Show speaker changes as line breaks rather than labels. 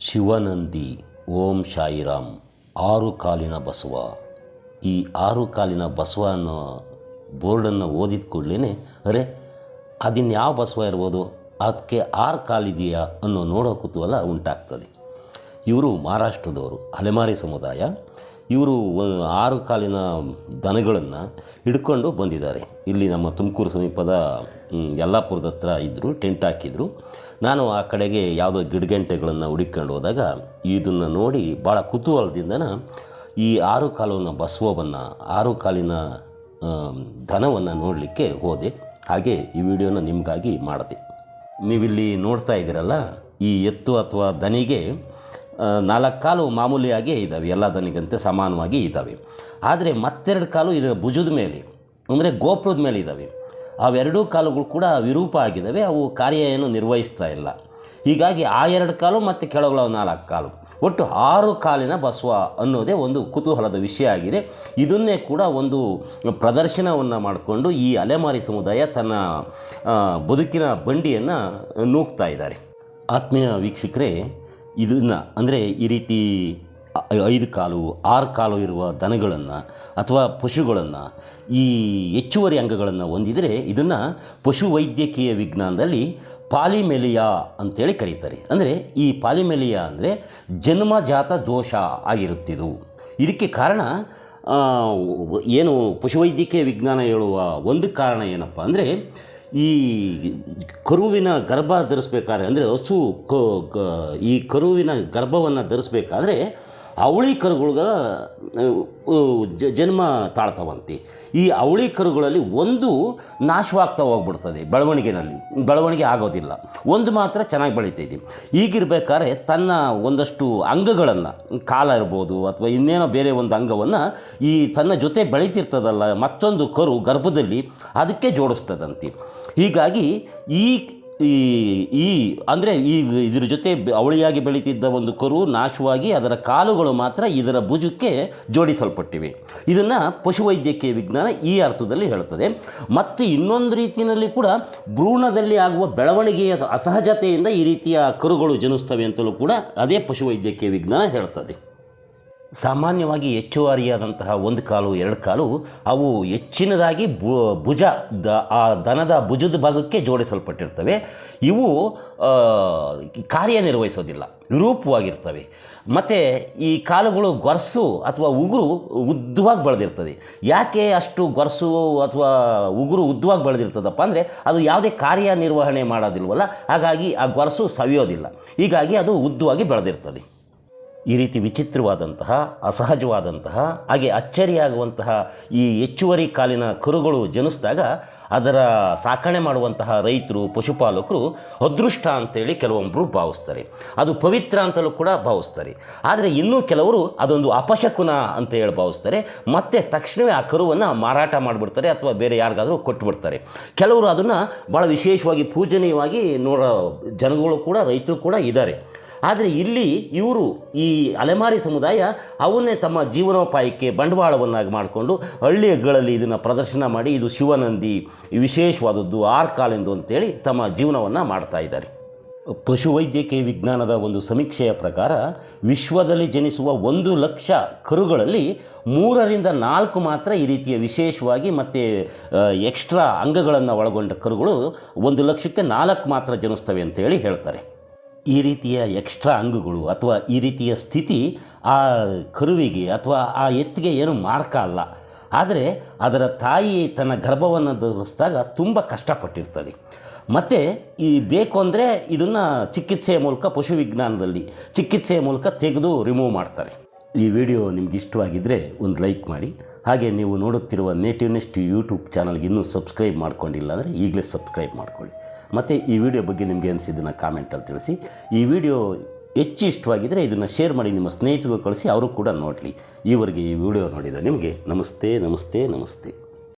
ಶಿವನಂದಿ, ಓಂ ಶಾಯಿರಾಮ್ ಆರು ಕಾಲಿನ ಬಸವ. ಈ ಆರು ಕಾಲಿನ ಬಸವ ಅನ್ನೋ ಬೋರ್ಡನ್ನು ಓದಿದ ಕೂಡಲೇ ಅರೆ ಅದಿನ್ನು ಯಾವ ಬಸವ ಇರ್ಬೋದು ಅದಕ್ಕೆ ಆರು ಕಾಲಿದೆಯಾ ಅನ್ನೋ ನೋಡೋ ಕುತೂಹಲ ಉಂಟಾಗ್ತದೆ. ಇವರು ಮಹಾರಾಷ್ಟ್ರದವರು, ಅಲೆಮಾರಿ ಸಮುದಾಯ. ಇವರು ಆರು ಕಾಲಿನ ದನಗಳನ್ನು ಹಿಡ್ಕೊಂಡು ಬಂದಿದ್ದಾರೆ. ಇಲ್ಲಿ ನಮ್ಮ ತುಮಕೂರು ಸಮೀಪದ ಯಲ್ಲಾಪುರದ ಹತ್ರ ಇದ್ದರು ಟೆಂಟ್ ಹಾಕಿದರು. ನಾನು ಆ ಕಡೆಗೆ ಯಾವುದೋ ಗಿಡಗಂಟೆಗಳನ್ನು ಹುಡುಕೊಂಡು ಹೋದಾಗ ಇದನ್ನು ನೋಡಿ ಭಾಳ ಕುತೂಹಲದಿಂದನ ಈ ಆರು ಕಾಲುವಿನ ಬಸವವನ್ನು, ಆರು ಕಾಲಿನ ಧನವನ್ನು ನೋಡಲಿಕ್ಕೆ ಹೋದೆ. ಹಾಗೆ ಈ ವಿಡಿಯೋನ ನಿಮಗಾಗಿ ಮಾಡಿದೆ. ನೀವಿಲ್ಲಿ ನೋಡ್ತಾ ಇದ್ದೀರಲ್ಲ, ಈ ಎತ್ತು ಅಥವಾ ದನಿಗೆ ನಾಲ್ಕು ಕಾಲು ಮಾಮೂಲಿಯಾಗೇ ಇದ್ದಾವೆ ಎಲ್ಲ ದನಿಗಂತೆ ಸಮಾನವಾಗಿ ಇದ್ದಾವೆ ಆದರೆ ಮತ್ತೆರಡು ಕಾಲು ಇದರ ಭುಜದ ಮೇಲೆ, ಅಂದರೆ ಗೋಪುರದ ಮೇಲೆ ಇದ್ದಾವೆ ಅವೆರಡೂ ಕಾಲುಗಳು ಕೂಡ ವಿರೂಪ ಆಗಿದ್ದಾವೆ, ಅವು ಕಾರ್ಯ ಏನು ನಿರ್ವಹಿಸ್ತಾ ಇಲ್ಲ. ಹೀಗಾಗಿ ಆ ಎರಡು ಕಾಲು ಮತ್ತು ಕೆಳಗಳ ನಾಲ್ಕು ಕಾಲು. ಒಟ್ಟು ಆರು ಕಾಲಿನ ಬಸವ ಅನ್ನೋದೇ ಒಂದು ಕುತೂಹಲದ ವಿಷಯ ಆಗಿದೆ. ಇದನ್ನೇ ಕೂಡ ಒಂದು ಪ್ರದರ್ಶನವನ್ನು ಮಾಡಿಕೊಂಡು ಈ ಅಲೆಮಾರಿ ಸಮುದಾಯ ತನ್ನ ಬದುಕಿನ ಬಂಡಿಯನ್ನು ನೂಗ್ತಾ ಇದ್ದಾರೆ. ಆತ್ಮೀಯ ವೀಕ್ಷಕರೇ, ಇದನ್ನು ಅಂದರೆ ಈ ರೀತಿ ಐದು ಕಾಲು, ಆರು ಕಾಲು ಇರುವ ದನಗಳನ್ನು ಅಥವಾ ಪಶುಗಳನ್ನು ಈ ಹೆಚ್ಚುವರಿ ಅಂಗಗಳನ್ನು ಹೊಂದಿದರೆ ಇದನ್ನು ಪಶು ವೈದ್ಯಕೀಯ ವಿಜ್ಞಾನದಲ್ಲಿ ಪಾಲಿಮೆಲಿಯಾ ಅಂತೇಳಿ ಕರೀತಾರೆ. ಅಂದರೆ ಈ ಪಾಲಿಮೆಲಿಯಾ ಅಂದರೆ ಜನ್ಮಜಾತ ದೋಷ ಆಗಿರುತ್ತಿದು. ಇದಕ್ಕೆ ಕಾರಣ ಏನು ಪಶುವೈದ್ಯಕೀಯ ವಿಜ್ಞಾನ ಹೇಳುವ ಒಂದು ಕಾರಣ ಏನಪ್ಪ ಅಂದರೆ ಈ ಕರುವಿನ ಗರ್ಭ ಧರಿಸ್ಬೇಕಾದ್ರೆ, ಅಂದರೆ ಹಸು ಈ ಕರುವಿನ ಗರ್ಭವನ್ನು ಧರಿಸ್ಬೇಕಾದ್ರೆ ಅವಳಿ ಕರುಗಳ ಜ- ಜನ್ಮ ತಾಳ್ತಾವಂತೆ. ಈ ಅವಳಿ ಕರುಗಳಲ್ಲಿ ಒಂದು ನಾಶವಾಗ್ತಾ ಹೋಗ್ಬಿಡ್ತದೆ ಬೆಳವಣಿಗೆನಲ್ಲಿ. ಬೆಳವಣಿಗೆ ಆಗೋದಿಲ್ಲ. ಒಂದು ಮಾತ್ರ ಚೆನ್ನಾಗಿ ಬೆಳೀತೈತಿ. ಈಗಿರ್ಬೇಕಾದ್ರೆ ತನ್ನ ಒಂದಷ್ಟು ಅಂಗಗಳನ್ನು, ಕಾಲ ಇರ್ಬೋದು ಅಥವಾ ಇನ್ನೇನೋ ಬೇರೆ ಒಂದು ಅಂಗವನ್ನು ಈ ತನ್ನ ಜೊತೆ ಬೆಳೀತಿರ್ತದಲ್ಲ ಮತ್ತೊಂದು ಕರು ಗರ್ಭದಲ್ಲಿ ಅದಕ್ಕೆ ಜೋಡಿಸ್ತದಂತೆ. ಹೀಗಾಗಿ ಈ ಈ ಈ, ಅಂದರೆ ಈ ಇದರ ಜೊತೆ ಅವಳಿಯಾಗಿ ಬೆಳೀತಿದ್ದ ಒಂದು ಕರು ನಾಶವಾಗಿ ಅದರ ಕಾಲುಗಳು ಮಾತ್ರ ಇದರ ಭುಜಕ್ಕೆ ಜೋಡಿಸಲ್ಪಟ್ಟಿವೆ. ಇದನ್ನು ಪಶುವೈದ್ಯಕೀಯ ವಿಜ್ಞಾನ ಈ ಅರ್ಥದಲ್ಲಿ ಹೇಳುತ್ತದೆ. ಮತ್ತು ಇನ್ನೊಂದು ರೀತಿಯಲ್ಲಿ ಕೂಡ ಭ್ರೂಣದಲ್ಲಿ ಆಗುವ ಬೆಳವಣಿಗೆಯ ಅಸಹಜತೆಯಿಂದ ಈ ರೀತಿಯ ಕರುಗಳು ಜನಿಸ್ತವೆ ಅಂತಲೂ ಕೂಡ ಅದೇ ಪಶುವೈದ್ಯಕೀಯ ವಿಜ್ಞಾನ ಹೇಳ್ತದೆ ಸಾಮಾನ್ಯವಾಗಿ ಹೆಚ್ಚುವರಿಯಾದಂತಹ ಒಂದು ಕಾಲು, ಎರಡು ಕಾಲು, ಅವು ಹೆಚ್ಚಿನದಾಗಿ ಭುಜ, ದ, ಆ ದನದ ಭುಜದ ಭಾಗಕ್ಕೆ ಜೋಡಿಸಲ್ಪಟ್ಟಿರ್ತವೆ. ಇವು ಕಾರ್ಯನಿರ್ವಹಿಸೋದಿಲ್ಲ, ವಿರೂಪವಾಗಿರ್ತವೆ. ಮತ್ತು ಈ ಕಾಲುಗಳು ಗೊರಸು ಅಥವಾ ಉಗುರು ಉದ್ದವಾಗಿ ಬೆಳೆದಿರ್ತದೆ. ಯಾಕೆ ಅಷ್ಟು ಗೊರಸು ಅಥವಾ ಉಗುರು ಉದ್ದವಾಗಿ ಬೆಳೆದಿರ್ತದಪ್ಪ ಅಂದರೆ ಅದು ಯಾವುದೇ ಕಾರ್ಯನಿರ್ವಹಣೆ ಮಾಡೋದಿಲ್ವಲ್ಲ, ಹಾಗಾಗಿ ಆ ಗೊರಸು ಸವಿಯೋದಿಲ್ಲ. ಹೀಗಾಗಿ ಅದು ಉದ್ದವಾಗಿ ಬೆಳೆದಿರ್ತದೆ. ಈ ರೀತಿ ವಿಚಿತ್ರವಾದಂತಹ, ಅಸಹಜವಾದಂತಹ, ಹಾಗೆ ಅಚ್ಚರಿಯಾಗುವಂತಹ ಈ ಹೆಚ್ಚುವರಿ ಕಾಲಿನ ಕರುಗಳು ಜನಿಸಿದಾಗ ಅದರ ಸಾಕಣೆ ಮಾಡುವಂತಹ ರೈತರು, ಪಶುಪಾಲಕರು ಅದೃಷ್ಟ ಅಂತೇಳಿ ಕೆಲವೊಬ್ಬರು ಭಾವಿಸ್ತಾರೆ. ಅದು ಪವಿತ್ರ ಅಂತಲೂ ಕೂಡ ಭಾವಿಸ್ತಾರೆ. ಆದರೆ ಇನ್ನೂ ಕೆಲವರು ಅದೊಂದು ಅಪಶಕುನ ಅಂತ ಹೇಳಿ ಭಾವಿಸ್ತಾರೆ. ಮತ್ತೆ ತಕ್ಷಣವೇ ಆ ಕರುವನ್ನು ಮಾರಾಟ ಮಾಡಿಬಿಡ್ತಾರೆ ಅಥವಾ ಬೇರೆ ಯಾರಿಗಾದರೂ ಕೊಟ್ಬಿಡ್ತಾರೆ. ಕೆಲವರು ಅದನ್ನು ಭಾಳ ವಿಶೇಷವಾಗಿ ಪೂಜನೀಯವಾಗಿ ನೋಡೋ ಜನಗಳು ಕೂಡ, ರೈತರು ಕೂಡ ಇದ್ದಾರೆ. ಆದರೆ ಇಲ್ಲಿ ಇವರು ಈ ಅಲೆಮಾರಿ ಸಮುದಾಯ ಅವನ್ನೇ ತಮ್ಮ ಜೀವನೋಪಾಯಕ್ಕೆ ಬಂಡವಾಳವನ್ನಾಗಿ ಮಾಡಿಕೊಂಡು ಹಳ್ಳಿಗಳಲ್ಲಿ ಇದನ್ನು ಪ್ರದರ್ಶನ ಮಾಡಿ ಇದು ಶಿವನಂದಿ ವಿಶೇಷವಾದದ್ದು ಆರ್ ಕಾಲಿಂದು ಅಂತೇಳಿ ತಮ್ಮ ಜೀವನವನ್ನು ಮಾಡ್ತಾ ಇದ್ದಾರೆ. ಪಶುವೈದ್ಯಕೀಯ ವಿಜ್ಞಾನದ ಒಂದು ಸಮೀಕ್ಷೆಯ ಪ್ರಕಾರ ವಿಶ್ವದಲ್ಲಿ ಜನಿಸುವ ಒಂದು ಲಕ್ಷ ಕರುಗಳಲ್ಲಿ ಮೂರರಿಂದ ನಾಲ್ಕು ಮಾತ್ರ ಈ ರೀತಿಯ ವಿಶೇಷವಾಗಿ ಮತ್ತು ಎಕ್ಸ್ಟ್ರಾ ಅಂಗಗಳನ್ನು ಒಳಗೊಂಡ ಕರುಗಳು ಒಂದು ಲಕ್ಷಕ್ಕೆ ನಾಲ್ಕು ಮಾತ್ರ ಜನಿಸ್ತವೆ ಅಂತೇಳಿ ಹೇಳ್ತಾರೆ. ಈ ರೀತಿಯ ಎಕ್ಸ್ಟ್ರಾ ಅಂಗಗಳು ಅಥವಾ ಈ ರೀತಿಯ ಸ್ಥಿತಿ ಆ ಕರುವಿಗೆ ಅಥವಾ ಆ ಎತ್ತಿಗೆ ಏನು ಮಾರ್ಕ ಅಲ್ಲ. ಆದರೆ ಅದರ ತಾಯಿ ತನ್ನ ಗರ್ಭವನ್ನು ಧರಿಸಿದಾಗ ತುಂಬ ಕಷ್ಟಪಟ್ಟಿರ್ತದೆ. ಮತ್ತು ಈ ಬೇಕು ಅಂದರೆ ಇದನ್ನು ಚಿಕಿತ್ಸೆಯ ಮೂಲಕ ಪಶು ವಿಜ್ಞಾನದಲ್ಲಿ ಚಿಕಿತ್ಸೆಯ ಮೂಲಕ ತೆಗೆದು ರಿಮೂವ್ ಮಾಡ್ತಾರೆ. ಈ ವಿಡಿಯೋ ನಿಮ್ಗೆ ಇಷ್ಟವಾಗಿದ್ದರೆ ಒಂದು ಲೈಕ್ ಮಾಡಿ. ಹಾಗೆ ನೀವು ನೋಡುತ್ತಿರುವ ನೇಟಿವ್ನೆಸ್ಟ್ ಯೂಟ್ಯೂಬ್ ಚಾನಲ್ಗೆ ಇನ್ನೂ ಸಬ್ಸ್ಕ್ರೈಬ್ ಮಾಡ್ಕೊಂಡಿಲ್ಲ ಅಂದರೆ ಈಗಲೇ ಸಬ್ಸ್ಕ್ರೈಬ್ ಮಾಡ್ಕೊಳ್ಳಿ. ಮತ್ತು ಈ ವಿಡಿಯೋ ಬಗ್ಗೆ ನಿಮಗೆ ಅನಿಸಿದ್ದನ್ನು ಕಾಮೆಂಟಲ್ಲಿ ತಿಳಿಸಿ. ಈ ವಿಡಿಯೋ ಹೆಚ್ಚು ಇಷ್ಟವಾಗಿದ್ದರೆ ಇದನ್ನು ಶೇರ್ ಮಾಡಿ, ನಿಮ್ಮ ಸ್ನೇಹಿತರಿಗೂ ಕಳಿಸಿ, ಅವರು ಕೂಡ ನೋಡಲಿ. ಈವರೆಗೆ ಈ ವಿಡಿಯೋ ನೋಡಿದ ನಿಮಗೆ ನಮಸ್ತೆ ನಮಸ್ತೆ ನಮಸ್ತೆ.